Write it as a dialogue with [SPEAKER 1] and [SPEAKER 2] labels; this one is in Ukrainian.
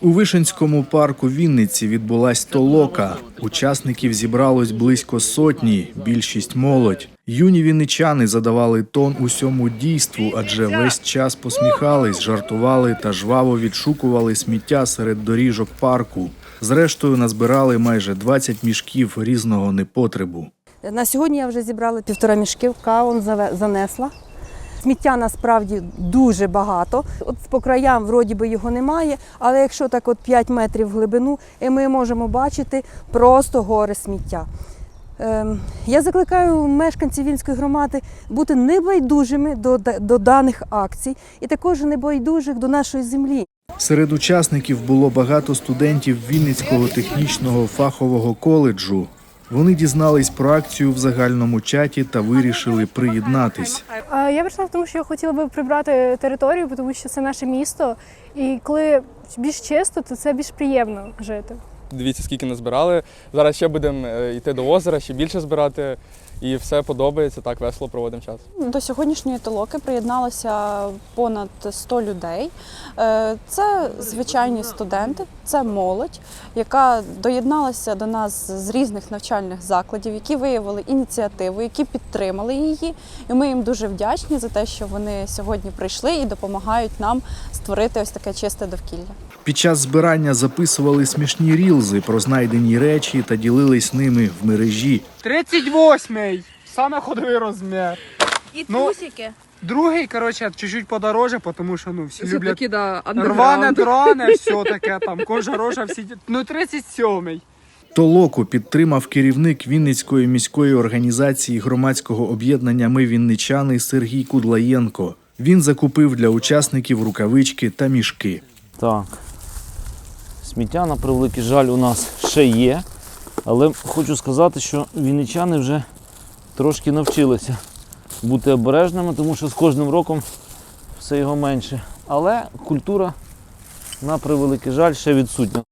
[SPEAKER 1] У Вишенському парку Вінниці відбулась толока. Учасників зібралось близько сотні, більшість молодь. Юні вінничани задавали тон усьому дійству, адже весь час посміхались, жартували та жваво відшукували сміття серед доріжок парку. Зрештою, назбирали майже 20 мішків різного непотребу.
[SPEAKER 2] На сьогодні я вже зібрала півтора мішків, каун занесла. Сміття насправді дуже багато. От по краям вроді би його немає, але якщо так от 5 метрів в глибину, і ми можемо бачити просто гори сміття. Ем, я закликаю мешканців Вінської громади бути небайдужими до, до даних акцій і також небайдужих до нашої землі.
[SPEAKER 1] Серед учасників було багато студентів Вінницького технічного фахового коледжу. Вони дізнались про акцію в загальному чаті та вирішили приєднатись.
[SPEAKER 3] Я прийшла тому, що я хотіла би прибрати територію, тому що це наше місто. І коли більш чисто, то це більш приємно жити.
[SPEAKER 4] Дивіться, скільки назбирали. Зараз ще будемо е, йти до озера, ще більше збирати. І все подобається, так весело проводимо час.
[SPEAKER 5] До сьогоднішньої толоки приєдналося понад 100 людей. Е, Це звичайні студенти, це молодь, яка доєдналася до нас з різних навчальних закладів, які виявили ініціативу, які підтримали її. І ми їм дуже вдячні за те, що вони сьогодні прийшли і допомагають нам створити ось таке чисте довкілля.
[SPEAKER 1] Під час збирання записували смішні рілзи про знайдені речі та ділились ними в мережі.
[SPEAKER 6] 38-й, саме ходовий розмір.
[SPEAKER 7] І
[SPEAKER 6] Ну,
[SPEAKER 7] трусики.
[SPEAKER 6] Другий, коротше, чуть-чуть подороже, тому що ну всі люблять
[SPEAKER 7] Все-таки, да,
[SPEAKER 6] рване,
[SPEAKER 7] underground.
[SPEAKER 6] дране, все таке там, кожа рожа, всі. ті- Ну, 37-й.
[SPEAKER 1] Толоку підтримав керівник Вінницької міської організації громадського об'єднання Ми Вінничани Сергій Кудлаєнко. Він закупив для учасників рукавички та мішки.
[SPEAKER 8] Так. Сміття, на превеликий жаль, у нас ще є. Але хочу сказати, що вінничани вже трошки навчилися бути обережними, тому що з кожним роком все його менше. Але культура, на превеликий жаль, ще відсутня.